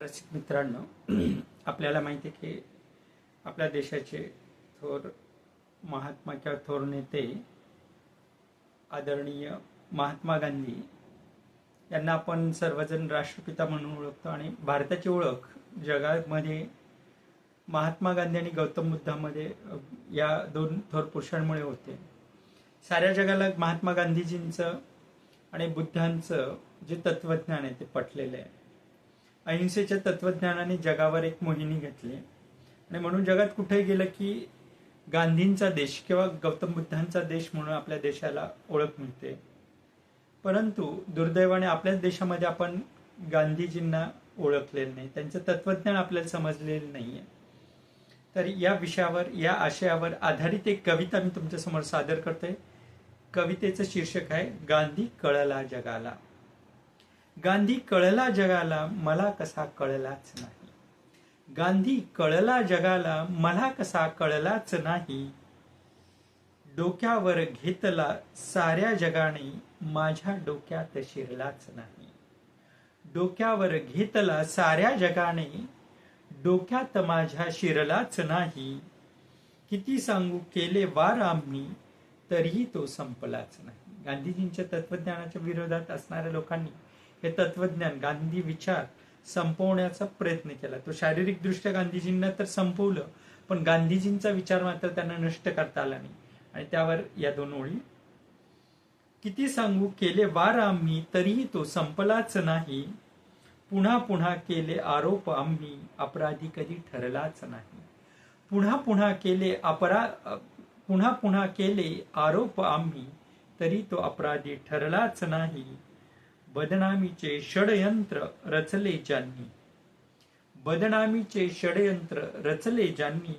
रसिक मित्रांनो आपल्याला माहिती आहे की आपल्या देशाचे थोर महात्मा किंवा थोर नेते आदरणीय महात्मा गांधी यांना आपण सर्वजण राष्ट्रपिता म्हणून ओळखतो आणि भारताची ओळख जगामध्ये महात्मा गांधी आणि गौतम बुद्धामध्ये या दोन थोर पुरुषांमुळे होते. साऱ्या जगाला महात्मा गांधीजींचं आणि बुद्धांचं जे तत्वज्ञान आहे ते पटलेलं आहे. अहिंसेच्या तत्वज्ञानाने जगावर एक मोहिनी घेतली आणि म्हणून जगात कुठेही गेलं की गांधींचा देश किंवा गौतम बुद्धांचा देश म्हणून आपल्या देशाला ओळख मिळते. परंतु दुर्दैवाने आपल्याच देशामध्ये आपण गांधीजींना ओळखलेलं नाही. त्यांचं तत्वज्ञान आपल्याला समजलेलं नाहीये. तर या विषयावर या आशयावर आधारित एक कविता मी तुमच्यासमोर सादर करतोय. कवितेचं शीर्षक आहे गांधी कळला जगाला. गांधी कळला जगाला मला कसा कळलाच नाही. गांधी कळला जगाला मला कसा कळलाच नाही. डोक्यावर घेतला साऱ्या जगाने माझ्या डोक्यात शिरलाच नाही. डोक्यावर घेतला साऱ्या जगाने डोक्यात माझ्या शिरलाच नाही. किती सांगू केले वार आम्ही तरीही तो संपलाच नाही. गांधीजींच्या तत्वज्ञानाच्या विरोधात असणाऱ्या लोकांनी हे तत्वज्ञान गांधी विचार संपवण्याचा प्रयत्न केला. तो शारीरिक दृष्ट्या गांधीजींना तर संपवलं पण गांधीजींचा विचार मात्र त्यांना नष्ट करता आला नाही. आणि त्यावर या दोन ओळी. किती सांगू केले वार आम्ही तरीही तो संपलाच नाही. पुन्हा पुन्हा केले आरोप आम्ही अपराधी कधी ठरलाच नाही. पुन्हा पुन्हा केले अपरा पुन्हा पुन्हा केले आरोप आम्ही तरी तो अपराधी ठरलाच नाही. बदनामीचे षडयंत्र रचले ज्यांनी. बदनामीचे षडयंत्र रचले ज्यांनी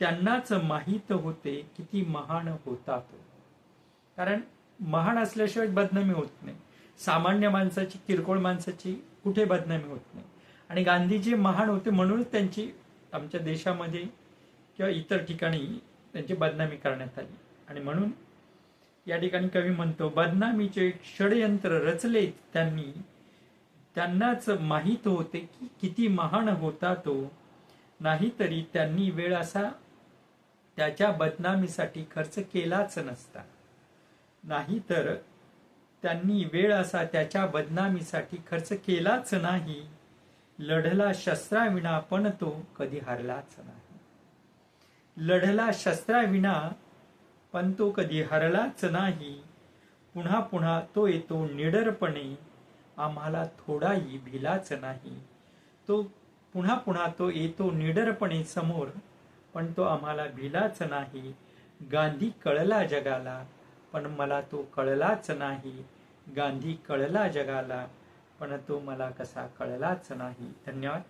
त्यांनाच माहीत होते किती महान होता तो. कारण महान असल्याशिवाय बदनामी होत नाही. सामान्य माणसाची किरकोळ माणसाची कुठे बदनामी होत नाही. आणि गांधीजी महान होते म्हणूनच त्यांची आमच्या देशामध्ये किंवा इतर ठिकाणी त्यांची बदनामी करण्यात आली. आणि म्हणून या ठिकाणी कवी म्हणतो बदनामीचे षडयंत्र रचले त्यांनी. त्यांनाच माहीत होते की किती महान होता तो. नाहीतरी त्यांनी वेळ असा त्याच्या बदनामीसाठी खर्च केलाच नसता. नाहीतर त्यांनी वेळ असा त्याच्या बदनामीसाठी खर्च केलाच नाही. लढला शस्त्राविना पण तो कधी हरलाच नाही. लढला शस्त्राविना पण तो कधी हरलाच नाही. पुन्हा पुन्हा तो येतो निडरपणे. आम्हाला थोडाही भिलाच नाही. तो पुन्हा पुन्हा तो येतो निडरपणे समोर पण तो आम्हाला भिलाच नाही. गांधी कळला जगाला पण मला तो कळलाच नाही. गांधी कळला जगाला पण तो मला कसा कळलाच नाही. धन्यवाद.